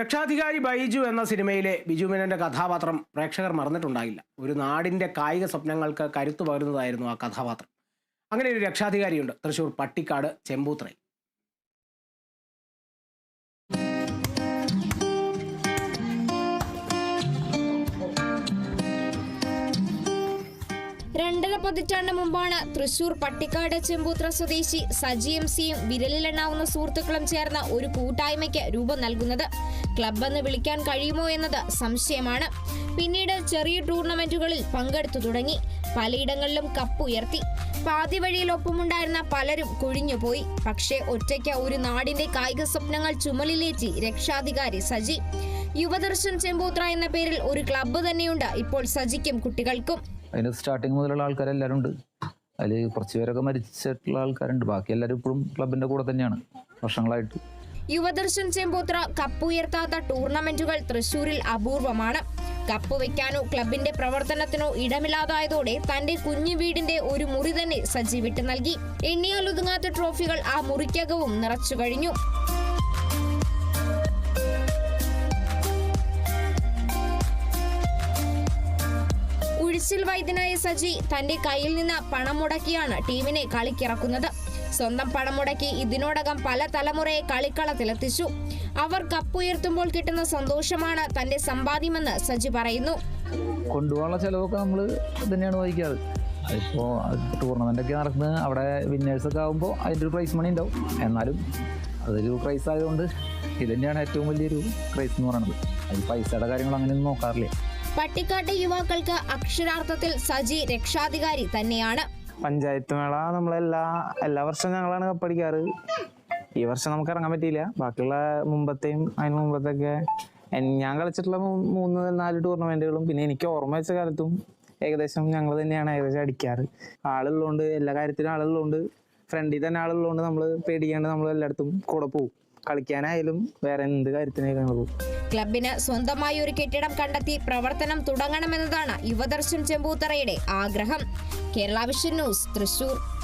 രക്ഷാധികാരി ബൈജു എന്ന സിനിമയിലെ ബിജു മേനോന്റെ കഥാപാത്രം പ്രേക്ഷകർ മറന്നിട്ടുണ്ടാകില്ല ഒരു നാടിന്റെ കായിക സ്വപ്നങ്ങൾക്ക് കരുത്തു പകരുന്നതായിരുന്നു ആ കഥാപാത്രം. അങ്ങനെ ഒരു രക്ഷാധികാരിയുണ്ട്. തൃശൂർ പട്ടിക്കാട് ചെമ്പൂത്രയിൽ. രണ്ടര പതിറ്റാണ്ട് മുമ്പാണ് തൃശൂർ പട്ടിക്കാട് ചെമ്പൂത്ര സ്വദേശി സജി എം സിയും വിരലിലെണ്ണാവുന്ന സുഹൃത്തുക്കളും ചേർന്ന ഒരു കൂട്ടായ്മയ്ക്ക് രൂപം നൽകുന്നത്. ക്ലബ് എന്ന് വിളിക്കാൻ കഴിയുമോ എന്നത് സംശയമാണ്. പിന്നീട് ചെറിയ ടൂർണമെന്റുകളിൽ പങ്കെടുത്തു തുടങ്ങി. പലയിടങ്ങളിലും കപ്പ് ഉയർത്തി. പാതി വഴിയിൽ ഒപ്പമുണ്ടായിരുന്ന പലരും കുഴിഞ്ഞുപോയി പക്ഷേ ഒറ്റയ്ക്ക് ഒരു നാടിന്റെ കായിക സ്വപ്നങ്ങൾ ചുമലിലേറ്റി രക്ഷാധികാരി സജി. യുവദർശൻ ചെമ്പൂത്ര എന്ന പേരിൽ ഒരു ക്ലബ്ബ് തന്നെയുണ്ട്. ഇപ്പോൾ സജിക്കും കുട്ടികൾക്കും. അതിന് സ്റ്റാർട്ടിങ് മുതലുള്ള ആൾക്കാരെല്ലാവരും ഉണ്ട്. അതിൽ കുറച്ച് പേരൊക്കെ മരിച്ചിട്ടുള്ള ആൾക്കാരുണ്ട്. ബാക്കി എല്ലാവരും ഇപ്പോഴും ക്ലബിന്റെ കൂടെ തന്നെയാണ്. വർഷങ്ങളായിട്ട്. യുവദർശൻ ചെമ്പൂത്ര കപ്പ് ഉയർത്താത്ത ടൂർണമെന്റുകൾ തൃശൂരിൽ അപൂർവമാണ്. കപ്പ് വയ്ക്കാനോ ക്ലബിന്റെ പ്രവർത്തനത്തിനോ ഇടമില്ലാതായതോടെ തന്റെ കുഞ്ഞു വീടിന്റെ ഒരു മുറി തന്നെ സജി വിട്ടു നൽകി. എണ്ണിയാൽ ഒതുങ്ങാത്ത ട്രോഫികൾ ആ മുറിക്കകവും നിറച്ചു കഴിഞ്ഞു. ഉഴിച്ചിൽ വൈദ്യനായ സജി തന്റെ കയ്യിൽ നിന്ന് പണം മുടക്കിയാണ് ടീമിനെ കളിക്കിറക്കുന്നത്. സ്വന്തം പണം മുടക്കി ഇതിനോടകം പല തലമുറയെ കളിക്കളത്തിലെത്തിച്ചു. അവർ കപ്പുയർത്തുമ്പോൾ കിട്ടുന്ന സന്തോഷമാണ് തന്റെ സമ്പാദ്യമെന്ന് സജി പറയുന്നു. കൊണ്ടുപോകാനുള്ള ചെലവൊക്കെ നമ്മൾ തന്നെയാണ് വഹിക്കാറ്. അതിപ്പോൾ ടൂർണമെന്റ് ഒക്കെ നടക്കുന്നത് അവിടെ വിന്നേഴ്സ് ഒക്കെ ആകുമ്പോൾ അതിന്റെ ഒരു പ്രൈസ് മണി ഉണ്ടാവും. എന്നാലും അതൊരു പ്രൈസ് ആയതുകൊണ്ട് ഇത് തന്നെയാണ് ഏറ്റവും വലിയൊരു പ്രൈസ് എന്ന് പറയുന്നത്. അതിൽ പൈസയുടെ കാര്യങ്ങൾ അങ്ങനെയൊന്നും നോക്കാറില്ല. പട്ടിക്കാട്ടെ യുവാക്കൾക്ക് അക്ഷരാർത്ഥത്തിൽ സജി രക്ഷാധികാരി തന്നെയാണ്. പഞ്ചായത്ത് മേള നമ്മളെല്ലാ എല്ലാ വർഷവും ഞങ്ങളാണ് കപ്പടിക്കാറ് ഈ വർഷം നമുക്ക് ഇറങ്ങാൻ പറ്റിയില്ല. ബാക്കിയുള്ള മുമ്പത്തെയും അതിന് മുമ്പത്തൊക്കെ ഞാൻ കളിച്ചിട്ടുള്ള മൂന്ന് നാല് ടൂർണമെന്റുകളും പിന്നെ എനിക്ക് ഓർമ്മ വെച്ച കാലത്തും ഏകദേശം ഞങ്ങൾ തന്നെയാണ് ഏകദേശം അടിക്കാറ്. ആളുള്ളതുകൊണ്ട് എല്ലാ കാര്യത്തിലും ആളുള്ളതുകൊണ്ട് ഫ്രണ്ടിൽ തന്നെ ആളുള്ളതുകൊണ്ട് നമ്മൾ പേടിക്കാണ്ട് നമ്മൾ എല്ലായിടത്തും കൂടെ പോകും കളിക്കാനായാലും വേറെ എന്ത് കാര്യത്തിനായാലും ക്ലബിന് സ്വന്തമായി ഒരു കെട്ടിടം കണ്ടെത്തി പ്രവർത്തനം തുടങ്ങണമെന്നതാണ് യുവദർശൻ ചെമ്പൂത്തറയുടെ ആഗ്രഹം. Kerala vision news Thrissur.